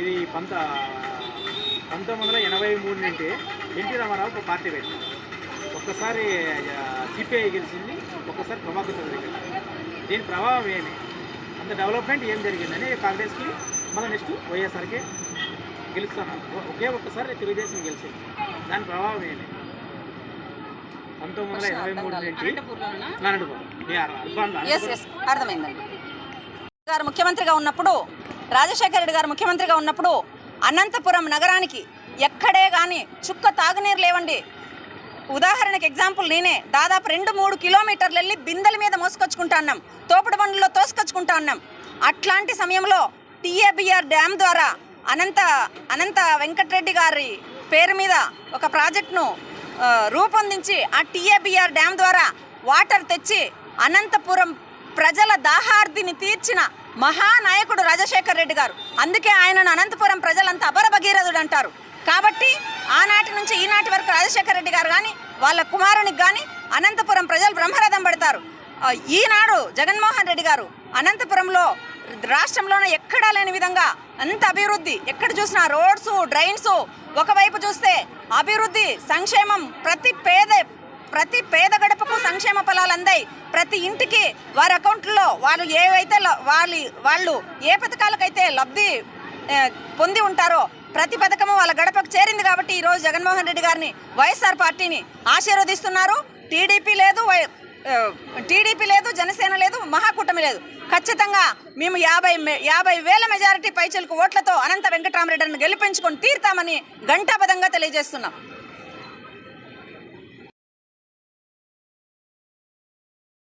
ఇది పంత పంతొమ్మిది వందల ఎనభై మూడు నుండి ఎన్టీ రామారావు ఒక పార్టీ పెట్టారు ఒక్కసారి సిపిఐ గెలిచింది ఒక్కసారి ప్రభాకర్ చౌదరి గెలిచింది. దీని ప్రభావం ఏమి? అంత డెవలప్మెంట్ ఏం జరిగిందని కాంగ్రెస్కి మళ్ళీ నెక్స్ట్ వైఎస్ఆర్కి గెలుస్తున్నారు ఒ- ఒకే ఒక్కసారి తెలుగుదేశం గెలిచింది. దాని ప్రభావం ఏమి? పంతొమ్మిది వందల ఎనభై మూడు నుండి అర్థమైందండి. గారు ముఖ్యమంత్రిగా ఉన్నప్పుడు రాజశేఖర రెడ్డి గారు ముఖ్యమంత్రిగా ఉన్నప్పుడు అనంతపురం నగరానికి ఎక్కడే కానీ చుక్క తాగునీరు లేవండి. ఉదాహరణకి ఎగ్జాంపుల్ నేనే. దాదాపు రెండు మూడు కిలోమీటర్లు వెళ్ళి బిందెల మీద మోసుకొచ్చుకుంటా అన్నాం. తోపుడు బండ్లలో తోసుకొచ్చుకుంటా అన్నాం. అట్లాంటి సమయంలో టీఏబిఆర్ డ్యామ్ ద్వారా అనంత అనంత వెంకటరెడ్డి గారి పేరు మీద ఒక ప్రాజెక్టును రూపొందించి ఆ టీఏబిఆర్ డ్యామ్ ద్వారా వాటర్ తెచ్చి అనంతపురం ప్రజల దాహార్దిని తీర్చిన మహానాయకుడు రాజశేఖర్ రెడ్డి గారు. అందుకే ఆయనను అనంతపురం ప్రజలంతా అపర భగీరథుడు అంటారు. కాబట్టి ఆనాటి నుంచి ఈనాటి వరకు రాజశేఖర రెడ్డి గారు కానీ వాళ్ళ కుమారునికి కానీ అనంతపురం ప్రజలు బ్రహ్మరథం పడతారు. ఈనాడు జగన్మోహన్ రెడ్డి గారు అనంతపురంలో రాష్ట్రంలోనే ఎక్కడా లేని విధంగా అంత అభివృద్ధి ఎక్కడ చూసినా రోడ్స్ డ్రైన్స్ ఒకవైపు చూస్తే అభివృద్ధి సంక్షేమం ప్రతి పేద ప్రతి పేద గడపకు సంక్షేమ ఫలాలు అందాయి. ప్రతి ఇంటికి వారి అకౌంట్లో వాళ్ళు ఏవైతే వాళ్ళు వాళ్ళ వాళ్ళు ఏ పథకాలకైతే లబ్ధి పొంది ఉంటారో ప్రతి పథకము వాళ్ళ గడపకు చేరింది కాబట్టి ఈరోజు జగన్మోహన్ రెడ్డి గారిని వైఎస్ఆర్ పార్టీని ఆశీర్వదిస్తున్నారు. టీడీపీ లేదు వై టీడీపీ లేదు జనసేన లేదు మహాకూటమి లేదు. ఖచ్చితంగా మేము యాభై యాభై వేల మెజారిటీ పైచలకు ఓట్లతో అనంత వెంకటరామరెడ్డిని గెలిపించుకొని తీరుతామని ఘంటాపదంగా తెలియజేస్తున్నాం.